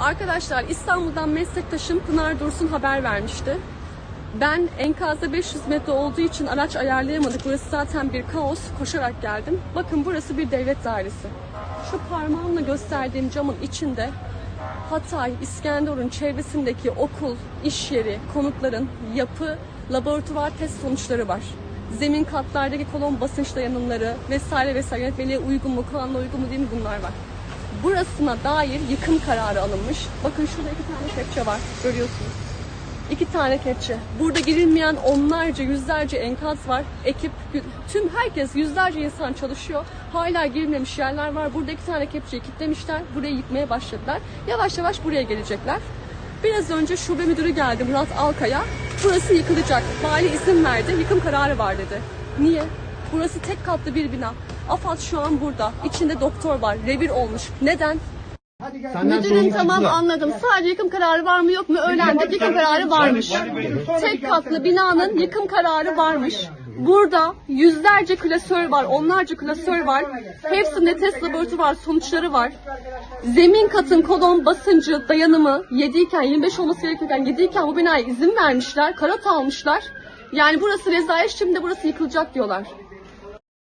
Arkadaşlar İstanbul'dan meslektaşım Pınar Dursun haber vermişti. Ben enkazda 500 metre olduğu için araç ayarlayamadık. Burası zaten bir kaos. Koşarak geldim. Bakın burası bir devlet dairesi. Şu parmağımla gösterdiğim camın içinde Hatay, İskenderun çevresindeki okul, iş yeri, konutların yapı, laboratuvar test sonuçları var. Zemin katlardaki kolon basınç dayanımları vesaire vesaire yönetmeliğe uygun mu, kanuna uygun mu değil mi bunlar var. Burasına dair yıkım kararı alınmış. Bakın şurada iki tane kepçe var. Görüyorsunuz. İki tane kepçe. Burada girilmeyen onlarca, yüzlerce enkaz var. Ekip, tüm herkes, yüzlerce insan çalışıyor. Hala girilmemiş yerler var. Burada iki tane kepçeyi kilitlemişler. Burayı yıkmaya başladılar. Yavaş yavaş buraya gelecekler. Biraz önce şube müdürü geldi Murat Alkaya. Burası yıkılacak. Vali izin verdi. Yıkım kararı var dedi. Niye? Burası tek katlı bir bina. AFAD şu an burada. İçinde doktor var. Revir olmuş. Neden? Senden Müdürüm tamam anladım. Sadece yıkım kararı var mı yok mu öğrendik. Yıkım kararı varmış. Tek katlı binanın yıkım kararı varmış. Burada yüzlerce klasör var, onlarca klasör var. Hepsinde test laboratuvar sonuçları var. Zemin katın kolon basıncı dayanımı 7 iken 25 olması gerekirken 7 iken bu binaya izin vermişler. Karot almışlar. Yani burası rezalet şimdi burası yıkılacak diyorlar.